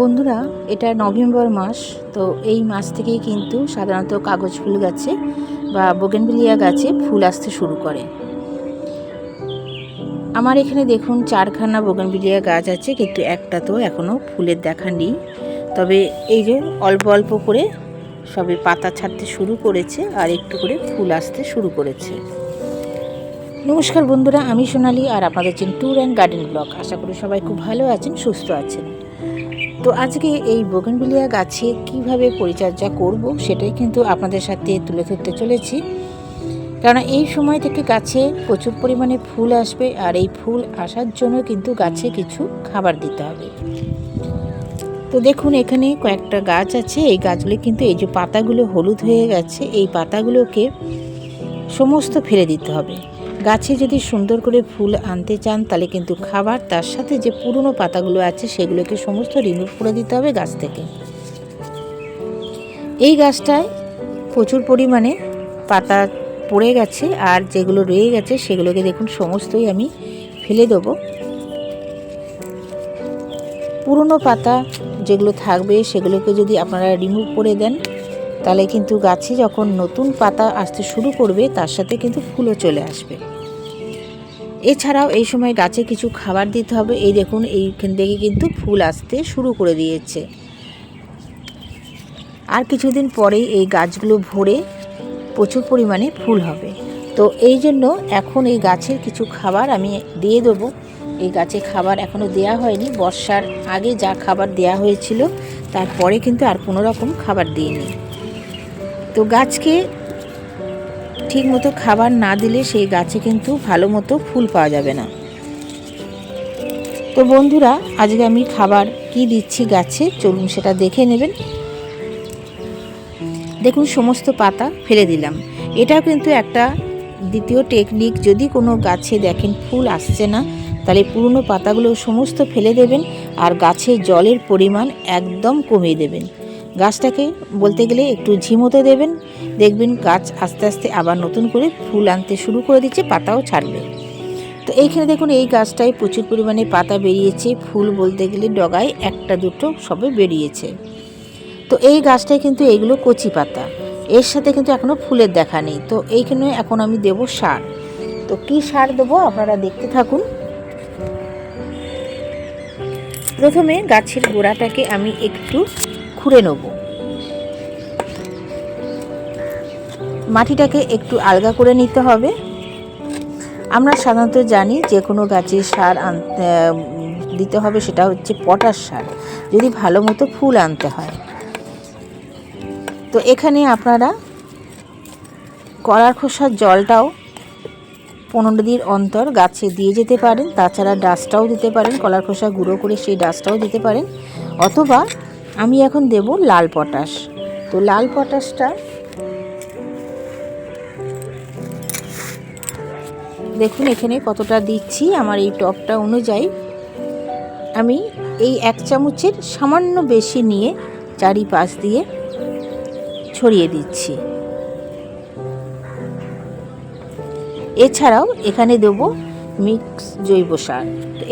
বন্ধুরা, এটা নভেম্বর মাস, তো এই মাস থেকেই কিন্তু সাধারণত কাগজ ফুল গাছে বা বোগেনভিলিয়া গাছে ফুল আসতে শুরু করে। আমার এখানে দেখুন, চারখানা বোগেনভিলিয়া গাছ আছে, কিন্তু একটা তো এখনও ফুলের দেখা নেই। তবে এই যে অল্প অল্প করে সবে পাতা ছাড়তে শুরু করেছে আর একটু করে ফুল আসতে শুরু করেছে। নমস্কার বন্ধুরা, আমি সোনালি আর আপনাদের চেন ট্যুর অ্যান্ড গার্ডেন ব্লগ আশা করি সবাই খুব ভালো আছেন, সুস্থ আছেন। তো আজকে এই বোগেনভিলিয়া গাছে কীভাবে পরিচর্যা করব সেটাই কিন্তু আপনাদের সাথে তুলে ধরতে চলেছি। কারণ এই সময় থেকে গাছে প্রচুর পরিমাণে ফুল আসবে আর এই ফুল আসার জন্য কিন্তু গাছে কিছু খাবার দিতে হবে। তো দেখুন, এখানে কয়েকটা গাছ আছে। এই গাছগুলো কিন্তু এই যে পাতাগুলো হলুদ হয়ে গেছে, এই পাতাগুলোকে সমস্ত ফেলে দিতে হবে। গাছে যদি সুন্দর করে ফুল আনতে চান, তাহলে কিন্তু খাবার তার সাথে যে পুরনো পাতাগুলো আছে, সেগুলোকে সমস্ত রিমুভ করে দিতে হবে গাছ থেকে। এই গাছটায় প্রচুর পরিমাণে পাতা পড়ে গেছে, আর যেগুলো রয়ে গেছে, সেগুলোকে দেখুন, সমস্তই আমি ফেলে দেবো। পুরনো পাতা যেগুলো থাকবে, সেগুলোকে যদি আপনারা রিমুভ করে দেন তাহলে কিন্তু গাছে যখন নতুন পাতা আসতে শুরু করবে, তার সাথে কিন্তু ফুলও চলে আসবে। এছাড়াও এই সময় গাছে কিছু খাবার দিতে হবে। এই দেখুন, এইখান থেকে কিন্তু ফুল আসতে শুরু করে দিয়েছে। আর কিছুদিন পরেই এই গাছগুলো ভরে প্রচুর পরিমাণে ফুল হবে। তো এই জন্য এখন এই গাছের কিছু খাবার আমি দিয়ে দেবো। এই গাছে খাবার এখনও দেয়া হয়নি। বর্ষার আগে যা খাবার দেয়া হয়েছিল, তারপরে কিন্তু আর কোনো রকম খাবার দিইনি। তো গাছকে ঠিক মতো খাবার না দিলে সেই গাছে কিন্তু ভালো মতো ফুল পাওয়া যাবে না। তো বন্ধুরা, আজকে আমি খাবার কি দিচ্ছি গাছে চলুন সেটা দেখে নেবেন। দেখুন, সমস্ত পাতা ফেলে দিলাম। এটাও কিন্তু একটা দ্বিতীয় টেকনিক যদি কোনো গাছে দেখেন ফুল আসছে না, তাহলে পুরনো পাতাগুলো সমস্ত ফেলে দেবেন আর গাছে জলের পরিমাণ একদম কমিয়ে দেবেন। গাছটাকে বলতে গেলে একটু ঝিমোতে দেবেন। দেখবেন গাছ আস্তে আস্তে আবার নতুন করে ফুল আনতে শুরু করে দিচ্ছে, পাতাও ছাড়বে। তো এইখানে দেখুন, এই গাছটায় প্রচুর পরিমাণে পাতা বেরিয়েছে। ফুল বলতে গেলে ডগায় একটা দুটো সবে বেরিয়েছে। তো এই গাছটায় কিন্তু এইগুলো কচি পাতা। এর সাথে কিন্তু এখনও ফুলের দেখা নেই। তো এইখানে এখন আমি দেব সার। তো কি সার দেবো আপনারা দেখতে থাকুন। প্রথমে গাছের গোড়াটাকে আমি একটু খুঁড়ে নেব। মাটিটাকে একটু আলগা করে নিতে হবে। আমরা সাধারণত জানি যে কোনো গাছে সার আনতে দিতে হবে সেটা হচ্ছে পটাশ সার। যদি ভালো মতো ফুল আনতে হয়। তো এখানে আপনারা কলার খোসার জলটাও পনেরো দিন অন্তর গাছে দিয়ে যেতে পারেন। তাছাড়া ডাস্টটাও দিতে পারেন। কলার খোসা গুঁড়ো করে সেই ডাস্টটাও দিতে পারেন। অথবা আমি এখন দেব লাল পটাশ। তো লাল পটাশটা দেখুন, এখানে কতটা দিচ্ছি আমার এই টপটা অনুযায়ী। আমি এই এক চামচের সামান্য বেশি নিয়ে চারিপাশ দিয়ে ছড়িয়ে দিচ্ছি। এছাড়াও এখানে দেব মিক্স জৈব সার।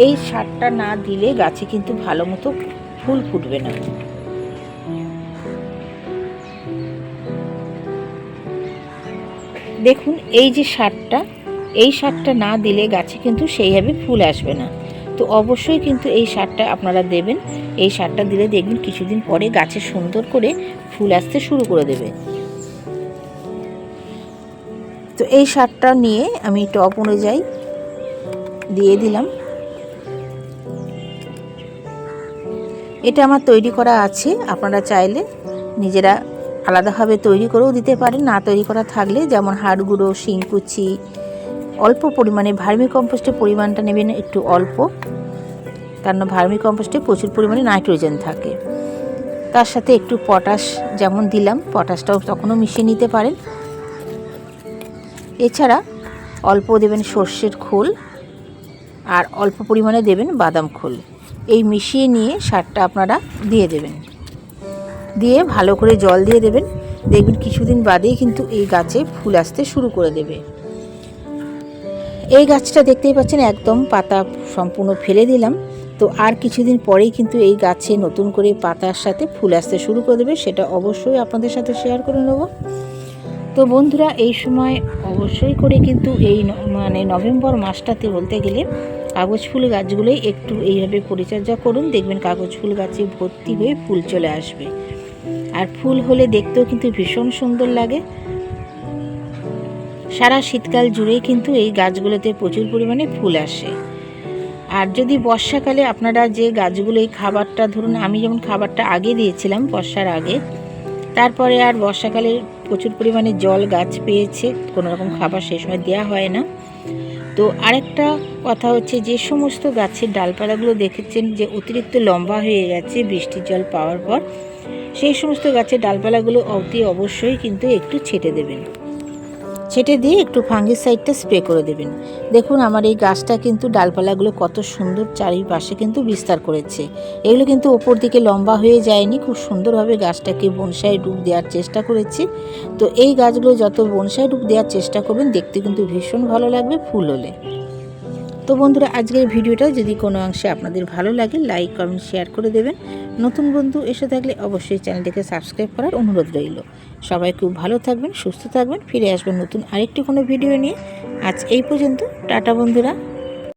এই সারটা না দিলে গাছে কিন্তু ভালো মতো ফুল ফুটবে না। দেখুন, এই যে সারটা, এই সারটা না দিলে গাছে কিন্তু সেইভাবে ফুল আসবে না। তো অবশ্যই কিন্তু এই সারটা আপনারা দেবেন। এই সারটা দিলে দেখবেন কিছুদিন পরে গাছে সুন্দর করে ফুল আসতে শুরু করে দেবে। তো এই সারটা নিয়ে আমি টপ অনুযায়ী দিয়ে দিলাম। এটা আমার তৈরি করা আছে। আপনারা চাইলে নিজেরা আলাদাভাবে তৈরি করেও দিতে পারেন। না তৈরি করা থাকলে যেমন হাড় গুঁড়ো শিংকুচি অল্প পরিমাণে ভার্মি কম্পোস্টের পরিমাণটা নেবেন একটু অল্প কারণ ভার্মি কম্পোস্টে প্রচুর পরিমাণে নাইট্রোজেন থাকে। তার সাথে একটু পটাশ যেমন দিলাম, পটাশটাও তখনও মিশিয়ে নিতে পারেন। এছাড়া অল্প দেবেন সর্ষের খোল আর অল্প পরিমাণে দেবেন বাদাম খোল। এই মিশিয়ে নিয়ে সারটা আপনারা দিয়ে দেবেন। দিয়ে ভালো করে জল দিয়ে দেবেন। দেখবেন কিছুদিন বাদেই কিন্তু এই গাছে ফুল আসতে শুরু করে দেবে। এই গাছটা দেখতেই পাচ্ছেন একদম পাতা সম্পূর্ণ ফেলে দিলাম। তো আর কিছুদিন পরেই কিন্তু এই গাছে নতুন করে পাতার সাথে ফুল আসতে শুরু করে দেবে, সেটা অবশ্যই আপনাদের সাথে শেয়ার করে নেব। তো বন্ধুরা, এই সময় অবশ্যই করে কিন্তু এই মানে নভেম্বর মাসটাতে বলতে গেলে কাগজ ফুল গাছগুলোই একটু এইভাবে পরিচর্যা করুন। দেখবেন কাগজ ফুল গাছে ভর্তি হয়ে ফুল চলে আসবে। আর ফুল হলে দেখতেও কিন্তু ভীষণ সুন্দর লাগে। সারা শীতকাল জুড়েই কিন্তু এই গাছগুলোতে প্রচুর পরিমাণে ফুল আসে। আর যদি বর্ষাকালে আপনারা যে গাছগুলো, এই খাবারটা ধরুন, আমি যেমন খাবারটা আগে দিয়েছিলাম বর্ষার আগে, তারপরে আর বর্ষাকালে প্রচুর পরিমাণে জল গাছ পেয়েছে, কোনো রকম খাবার সেই সময় দেওয়া হয় না। তো আরেকটা কথা হচ্ছে যে সমস্ত গাছের ডালপালাগুলো দেখেছেন যে অতিরিক্ত লম্বা হয়ে গেছে বৃষ্টির জল পাওয়ার পর। সেই সমস্ত গাছের ডালপালাগুলো অতি অবশ্যই কিন্তু একটু ছেটে দেবেন। ছেটে দিয়ে একটু ফাঙ্গিসাইডটা স্প্রে করে দেবেন। দেখুন, আমার এই গাছটা কিন্তু ডালপালাগুলো কত সুন্দর চারিপাশে কিন্তু বিস্তার করেছে। এগুলো কিন্তু ওপর দিকে লম্বা হয়ে যায়নি, খুব সুন্দরভাবে গাছটাকে বনসাই রূপ দেওয়ার চেষ্টা করেছি। তো এই গাছগুলো যত বনসাই রূপ দেওয়ার চেষ্টা করবেন, দেখতে কিন্তু ভীষণ ভালো লাগবে ফুল হলে। তো বন্ধুরা, আজকের ভিডিওটা যদি কোনো অংশে আপনাদের ভালো লাগে, লাইক, কমেন্ট, শেয়ার করে দেবেন। নতুন বন্ধু এসে থাকলে অবশ্যই চ্যানেলটিকে সাবস্ক্রাইব করার অনুরোধ রইল। সবাই খুব ভালো থাকবেন, সুস্থ থাকবেন, ফিরে আসবেন নতুন আরেকটি কোনো ভিডিও নিয়ে। আজ এই পর্যন্ত, টাটা বন্ধুরা।